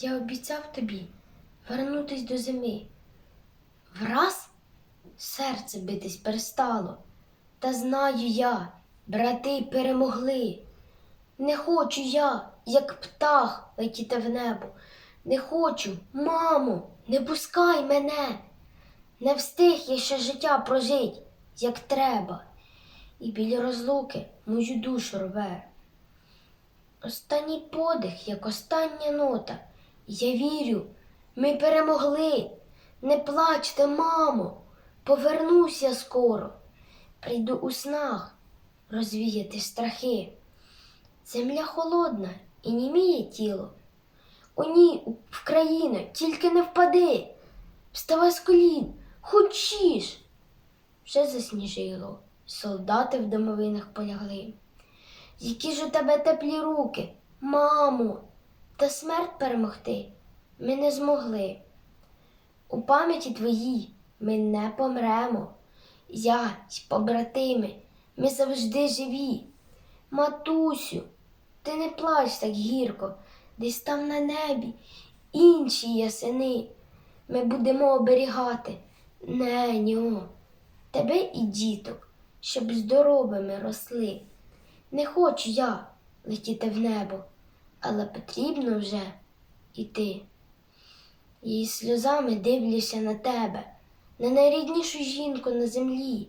Я обіцяв тобі вернутись до зими. Враз серце битись перестало. Та знаю я, брати перемогли. Не хочу я, як птах, летіти в небо. Не хочу, мамо, не пускай мене. Не встиг я ще життя прожить, як треба, і біля розлуки мою душу рве. Останній подих, як остання нота. Я вірю, ми перемогли. Не плачте, мамо, повернусь я скоро. Прийду у снах розвіяти страхи. Земля холодна і німіє тіло. У ній в тільки не впади. Вставай з колін, хочеш. Вже засніжило, солдати в домовинах полягли. Які ж у тебе теплі руки, мамо, та смерть перемогти ми не змогли. У пам'яті твоїй ми не помремо. Я й побратими, ми завжди живі. Матусю, ти не плач так гірко, десь там на небі інші є сини. Ми будемо оберігати неню, тебе і діток, щоб здоровими росли. Не хочу я летіти в небо, але потрібно вже іти. І сльозами дивлюся на тебе, на найріднішу жінку на землі.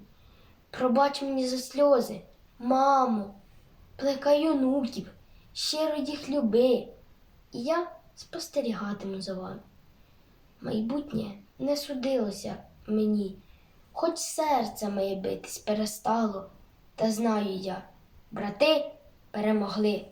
Пробач мені за сльози, мамо, плекай онуків, щиро їх люби, і я спостерігатиму за вами. Майбутнє не судилося мені, хоч серце моє битись перестало, та знаю я, брати перемогли.